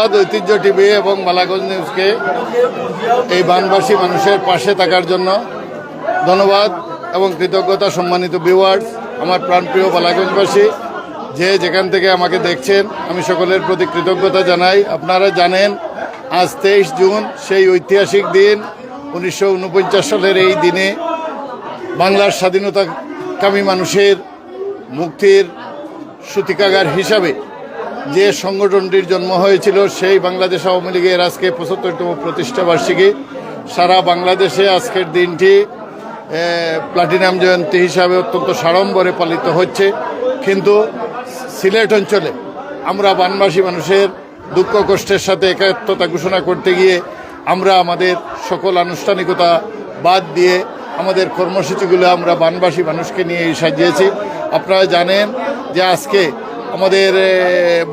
ধন্যবাদ ঐতিহ্য টিভি এবং মালাগঞ্জ নিউজকে এই বানবাসী মানুষের পাশে থাকার জন্য। ধন্যবাদ এবং কৃতজ্ঞতা সম্মানিত ভিউয়ার্স আমার প্রাণপ্রিয় বালাগঞ্জবাসী, যে যেখান থেকে আমাকে দেখছেন, আমি সকলের প্রতি কৃতজ্ঞতা জানাই। আপনারা জানেন, আজ তেইশ জুন, সেই ঐতিহাসিক দিন, উনিশশো ঊনপঞ্চাশ সালের এই দিনে বাংলার স্বাধীনতাকামী মানুষের মুক্তির সূতিকাগার হিসাবে যে সংগঠনটির জন্ম হয়েছিল, সেই বাংলাদেশ আওয়ামী লীগের আজকে পঁচাত্তরতম প্রতিষ্ঠাবার্ষিকী সারা বাংলাদেশে আজকের দিনটি প্লাটিনাম জয়ন্তী হিসাবে অত্যন্ত সাড়ম্বরে পালিত হচ্ছে। কিন্তু সিলেট অঞ্চলে আমরা বানবাসী মানুষের দুঃখ কষ্টের সাথে একাত্মতা ঘোষণা করতে গিয়ে আমরা আমাদের সকল আনুষ্ঠানিকতা বাদ দিয়ে আমাদের কর্মসূচিগুলো আমরা বানবাসী মানুষকে নিয়ে সাজিয়েছি। আপনারা জানেন যে আজকে আমাদের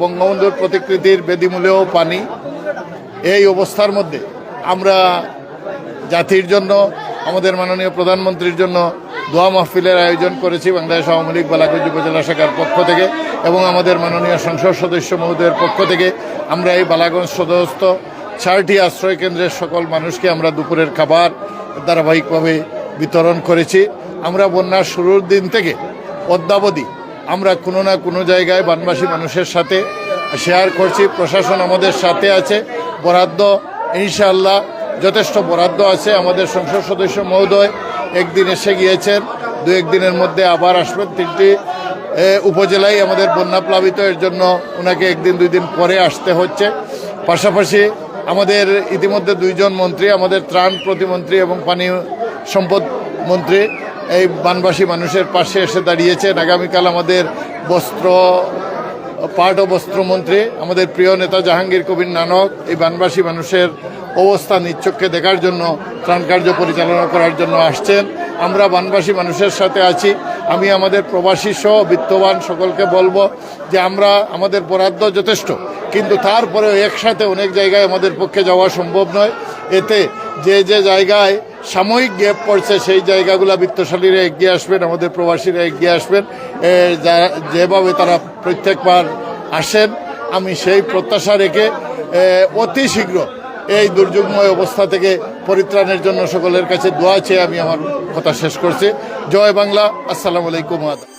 বঙ্গবন্ধুর প্রতিকৃতির বেদিমূলেও পানি। এই অবস্থার মধ্যে আমরা জাতির জন্য, আমাদের মাননীয় প্রধানমন্ত্রীর জন্য দোয়া মাহফিলের আয়োজন করেছি বাংলাদেশ আওয়ামী লীগ বালাগঞ্জ উপজেলা শাখার পক্ষ থেকে এবং আমাদের মাননীয় সংসদ সদস্য মহোদয়ের পক্ষ থেকে আমরা এই বালাগঞ্জ সদস্য চারটি আশ্রয় কেন্দ্রের সকল মানুষকে আমরা দুপুরের খাবার ধারাবাহিকভাবে বিতরণ করেছি। আমরা বন্যার শুরুর দিন থেকে অদ্যাবধি আমরা কোনো না কোনো জায়গায় বানবাসী মানুষের সাথে শেয়ার করছি। প্রশাসন আমাদের সাথে আছে। বরাদ্দ ইনশাল্লাহ যথেষ্ট বরাদ্দ আছে। আমাদের সংসদ সদস্য মহোদয় একদিন এসে গিয়েছেন। দু একদিনের মধ্যে আবার আসবেন। তিনটি উপজেলায় আমাদের বন্যা প্লাবিত এর জন্য ওনাকে একদিন, দুই দিন পরে আসতে হচ্ছে। পাশাপাশি আমাদের ইতিমধ্যে দুইজন মন্ত্রী, আমাদের ত্রাণ প্রতিমন্ত্রী এবং পানি সম্পদ মন্ত্রী এই বানবাসী মানুষের পাশে এসে দাঁড়িয়েছেন আগামীকাল আমাদের বস্ত্র, পাট ও বস্ত্রমন্ত্রী, আমাদের প্রিয় নেতা জাহাঙ্গীর কবির নানক, এই বানবাসী মানুষের অবস্থা নিচ্চক্ষে দেখার জন্য, ত্রাণ কার্য পরিচালনা করার জন্য আসছেন। আমরা বানবাসী মানুষের সাথে আছি। আমি আমাদের প্রবাসী সহ বিত্তবান সকলকে বলব যে আমরা, আমাদের বরাদ্দ যথেষ্ট, কিন্তু তারপরেও একসাথে অনেক জায়গায় আমাদের পক্ষে যাওয়া সম্ভব নয়। এতে যে যে জায়গায় সাময়িক গ্যাপ পড়ছে, সেই জায়গাগুলো বৃত্তশালীরা এগিয়ে আসবেন, আমাদের প্রবাসীরা এগিয়ে আসবেন। যেভাবে তারা প্রত্যেকবার আসেন, আমি সেই প্রত্যাশা রেখে অতি শীঘ্র এই দুর্যোগময় অবস্থা থেকে পরিত্রাণের জন্য সকলের কাছে দোয়া চেয়ে আমি আমার কথা শেষ করছি। জয় বাংলা, আসসালামু আলাইকুম আদা